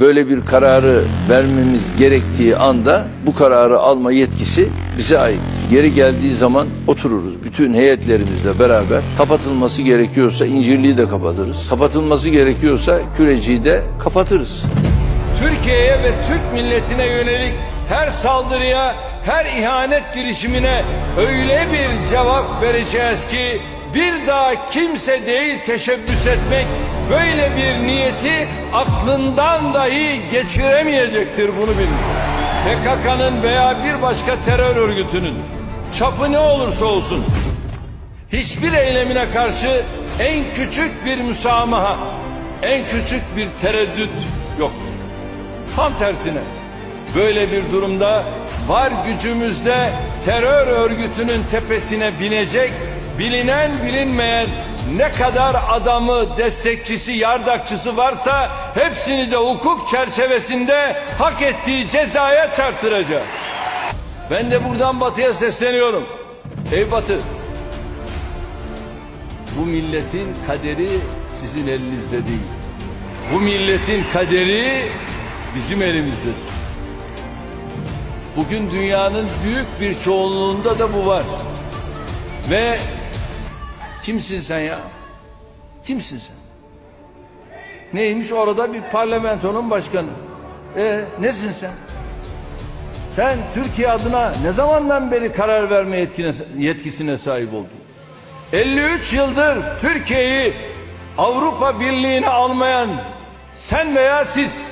böyle bir kararı vermemiz gerektiği anda bu kararı alma yetkisi bize aittir. Yeri geldiği zaman otururuz. Bütün heyetlerimizle beraber kapatılması gerekiyorsa İncirli'yi de kapatırız. Kapatılması gerekiyorsa Küreci'yi de kapatırız. Türkiye'ye ve Türk milletine yönelik her saldırıya, her ihanet girişimine öyle bir cevap vereceğiz ki bir daha kimse değil teşebbüs etmek böyle bir niyeti aklından dahi geçiremeyecektir bunu bilin. PKK'nın veya bir başka terör örgütünün çapı ne olursa olsun hiçbir eylemine karşı en küçük bir müsamaha, en küçük bir tereddüt yoktur. Tam tersine böyle bir durumda var gücümüzde terör örgütünün tepesine binecek bilinen bilinmeyen ne kadar adamı, destekçisi, yardakçısı varsa hepsini de hukuk çerçevesinde hak ettiği cezaya çarptıracak. Ben de buradan batıya sesleniyorum. Ey batı, bu milletin kaderi sizin elinizde değil. Bu milletin kaderi bizim elimizdedir. Bugün dünyanın büyük bir çoğunluğunda da bu var. Ve kimsin sen ya? Kimsin sen? Neymiş orada bir parlamentonun başkanı. E nesin sen? Sen Türkiye adına ne zamandan beri karar verme yetkine, yetkisine sahip oldun? 53 yıldır Türkiye'yi Avrupa Birliği'ne almayan sen veya siz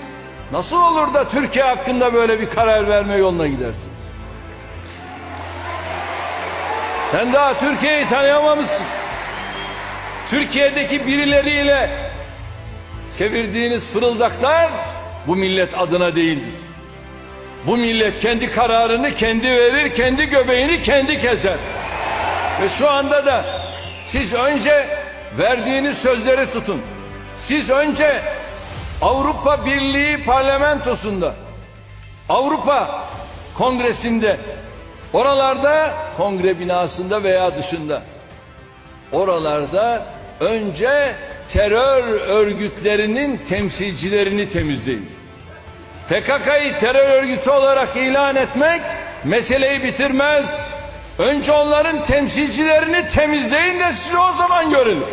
nasıl olur da Türkiye hakkında böyle bir karar verme yoluna gidersiniz? Sen daha Türkiye'yi tanıyamamışsın. Türkiye'deki birileriyle çevirdiğiniz fırıldaklar bu millet adına değildir. Bu millet kendi kararını kendi verir, kendi göbeğini kendi keser. Ve şu anda da siz önce verdiğiniz sözleri tutun. Siz önce Avrupa Birliği parlamentosunda, Avrupa Kongresi'nde, oralarda kongre binasında veya dışında, oralarda önce terör örgütlerinin temsilcilerini temizleyin. PKK'yı terör örgütü olarak ilan etmek meseleyi bitirmez. Önce onların temsilcilerini temizleyin de sizi o zaman görün.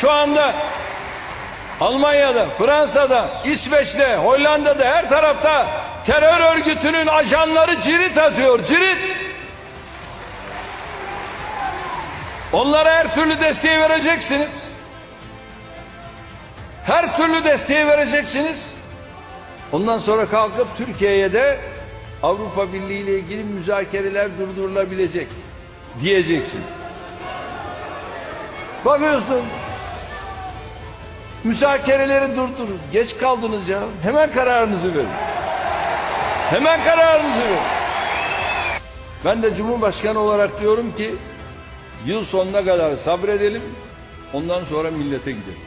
Şu anda Almanya'da, Fransa'da, İsveç'te, Hollanda'da her tarafta terör örgütünün ajanları cirit atıyor, cirit. Onlara her türlü desteği vereceksiniz. Her türlü desteği vereceksiniz. Ondan sonra kalkıp Türkiye'ye de Avrupa Birliği ile ilgili müzakereler durdurulabilecek diyeceksin. Bakıyorsun müzakereleri durdurun. Geç kaldınız ya. Hemen kararınızı verin. Hemen kararınızı verin. Ben de Cumhurbaşkanı olarak diyorum ki yıl sonuna kadar sabredelim. Ondan sonra millete gidelim.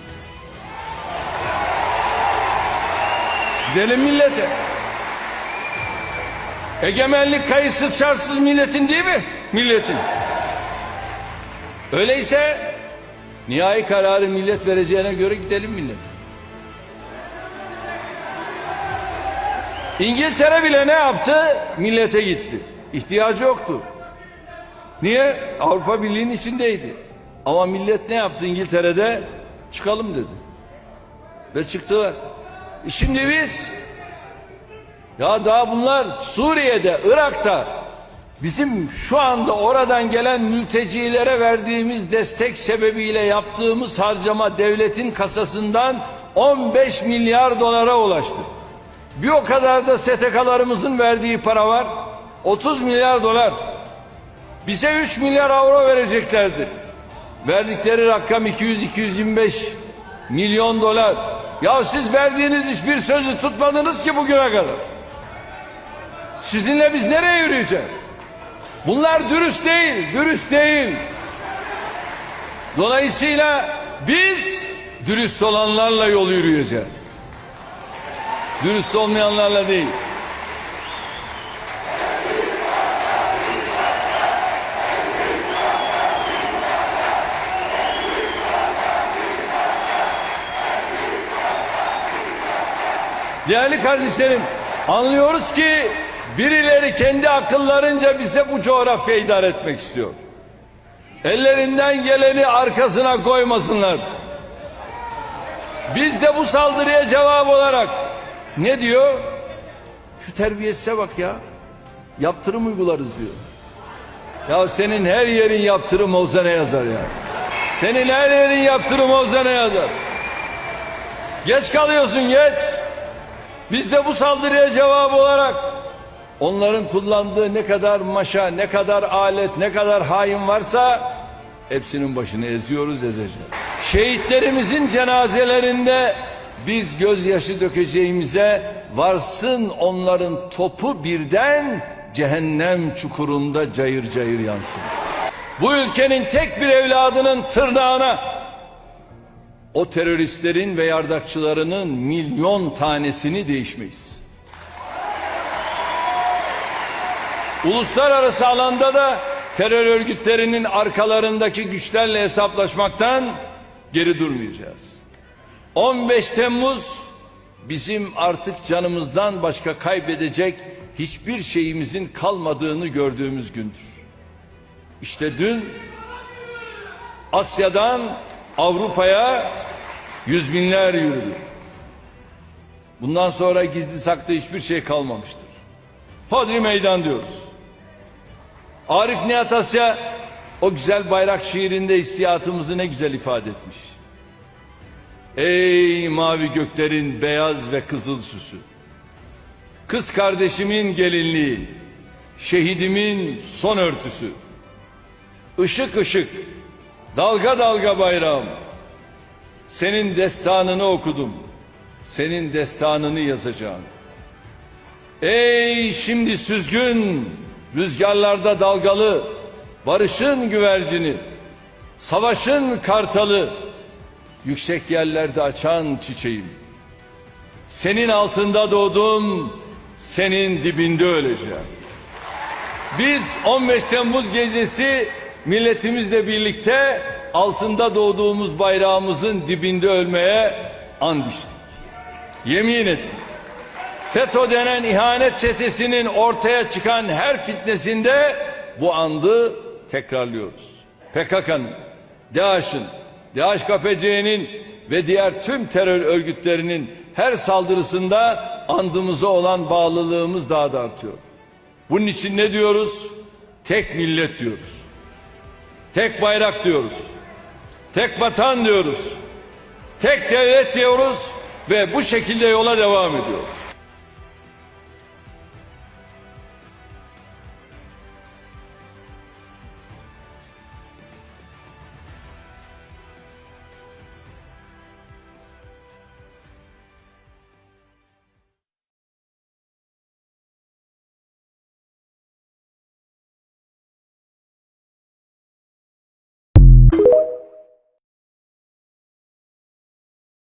Gidelim millete. Egemenlik kayıtsız şartsız milletin değil mi? Milletin. Öyleyse nihai kararı millet vereceğine göre gidelim millet. İngiltere bile ne yaptı? Millete gitti. İhtiyacı yoktu. Niye? Avrupa Birliği'nin içindeydi. Ama millet ne yaptı İngiltere'de? Çıkalım dedi. Ve çıktılar. E Şimdi biz ya daha bunlar Suriye'de, Irak'ta bizim şu anda oradan gelen mültecilere verdiğimiz destek sebebiyle yaptığımız harcama devletin kasasından 15 milyar dolara ulaştı. Bir o kadar da STK'larımızın verdiği para var. 30 milyar dolar. Bize 3 milyar avro vereceklerdi. Verdikleri rakam 200-225 milyon dolar. Ya siz verdiğiniz hiçbir sözü tutmadınız ki bugüne kadar. Sizinle biz nereye yürüyeceğiz? Bunlar dürüst değil, dürüst değil. Dolayısıyla biz dürüst olanlarla yol yürüyeceğiz. Dürüst olmayanlarla değil. Değerli kardeşlerim, anlıyoruz ki birileri kendi akıllarınca bize bu coğrafyayı idare etmek istiyor. Ellerinden geleni arkasına koymasınlar. Biz de bu saldırıya cevap olarak ne diyor? Şu terbiyesize bak ya. Yaptırım uygularız diyor. Ya senin her yerin yaptırım olsa ne yazar ya? Senin her yerin yaptırım olsa ne yazar? Geç kalıyorsun geç. Biz de bu saldırıya cevap olarak onların kullandığı ne kadar maşa, ne kadar alet, ne kadar hain varsa hepsinin başını eziyoruz, ezeceğiz. Şehitlerimizin cenazelerinde biz gözyaşı dökeceğimize varsın onların topu birden cehennem çukurunda cayır cayır yansın. Bu ülkenin tek bir evladının tırnağına o teröristlerin ve yardakçılarının milyon tanesini değişmeyiz. Uluslararası alanda da terör örgütlerinin arkalarındaki güçlerle hesaplaşmaktan geri durmayacağız. 15 Temmuz bizim artık canımızdan başka kaybedecek hiçbir şeyimizin kalmadığını gördüğümüz gündür. İşte dün Asya'dan Avrupa'ya yüz binler yürüdü. Bundan sonra gizli saklı hiçbir şey kalmamıştır. Hodri meydan diyoruz. Arif Nihat Asya o güzel bayrak şiirinde hissiyatımızı ne güzel ifade etmiş. Ey mavi göklerin beyaz ve kızıl süsü. Kız kardeşimin gelinliği, şehidimin son örtüsü. Işık ışık, dalga dalga bayrağım. Senin destanını okudum. Senin destanını yazacağım. Ey şimdi süzgün, rüzgarlarda dalgalı, barışın güvercini, savaşın kartalı, yüksek yerlerde açan çiçeğim. Senin altında doğdum, senin dibinde öleceğim. Biz 15 Temmuz gecesi milletimizle birlikte altında doğduğumuz bayrağımızın dibinde ölmeye and içtik. Yemin ettik. FETÖ denen ihanet çetesinin ortaya çıkan her fitnesinde bu andı tekrarlıyoruz. PKK'nın, DAEŞ'in, DHKPC'nin ve diğer tüm terör örgütlerinin her saldırısında andımıza olan bağlılığımız daha da artıyor. Bunun için ne diyoruz? Tek millet diyoruz. Tek bayrak diyoruz. Tek vatan diyoruz. Tek devlet diyoruz ve bu şekilde yola devam ediyoruz.